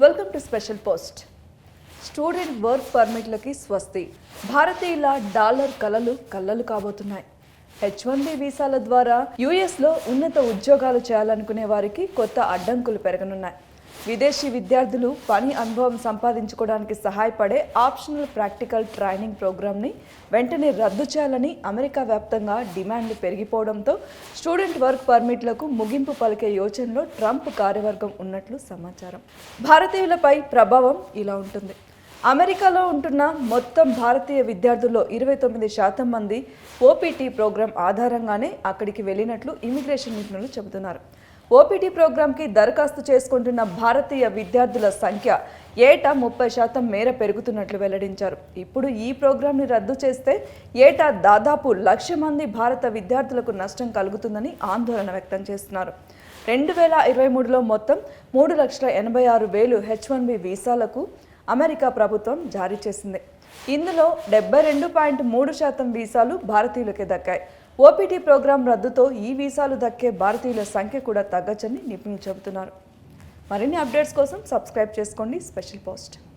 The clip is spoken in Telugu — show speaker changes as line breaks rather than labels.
Welcome to special post student work పర్మిట్లకి స్వస్తి. భారతీయుల డాలర్ కలలు కళ్ళలు కాబోతున్నాయి. హెచ్ వన్ బి వీసాల ద్వారా యుఎస్లో ఉన్నత ఉద్యోగాలు చేయాలనుకునే వారికి కొత్త అడ్డంకులు పెరగనున్నాయి. విదేశీ విద్యార్థులు పని అనుభవం సంపాదించుకోవడానికి సహాయపడే ఆప్షనల్ ప్రాక్టికల్ ట్రైనింగ్ ప్రోగ్రామ్ని వెంటనే రద్దు చేయాలని అమెరికా వ్యాప్తంగా డిమాండ్లు పెరిగిపోవడంతో స్టూడెంట్ వర్క్ పర్మిట్లకు ముగింపు పలికే యోచనలో ట్రంప్ కార్యవర్గం ఉన్నట్లు సమాచారం. భారతీయులపై ప్రభావం ఇలా ఉంటుంది. అమెరికాలో ఉంటున్న మొత్తం భారతీయ విద్యార్థుల్లో ఇరవై తొమ్మిది శాతం మంది ఓపీటీ ప్రోగ్రాం ఆధారంగానే అక్కడికి వెళ్ళినట్లు ఇమిగ్రేషన్ నిపుణులు చెబుతున్నారు. ఓపీటీ ప్రోగ్రాంకి దరఖాస్తు చేసుకుంటున్న భారతీయ విద్యార్థుల సంఖ్య ఏటా ముప్పై శాతం మేర పెరుగుతున్నట్లు వెల్లడించారు. ఇప్పుడు ఈ ప్రోగ్రాంని రద్దు చేస్తే ఏటా దాదాపు లక్ష మంది భారత విద్యార్థులకు నష్టం కలుగుతుందని ఆందోళన వ్యక్తం చేస్తున్నారు. రెండు వేల ఇరవై మూడులో మొత్తం మూడు లక్షల ఎనభై ఆరు వేలు హెచ్ వన్ బి వీసాలకు అమెరికా ప్రభుత్వం జారీ చేసింది. ఇందులో డెబ్బై రెండు పాయింట్ మూడు శాతం వీసాలు భారతీయులకే దక్కాయి. ఓపీటీ ప్రోగ్రాం రద్దుతో ఈ వీసాలు దక్కే భారతీయుల సంఖ్య కూడా తగ్గచ్చని నిపుణులు చెబుతున్నారు. మరిన్ని అప్డేట్స్ కోసం సబ్స్క్రైబ్ చేసుకోండి. Special post.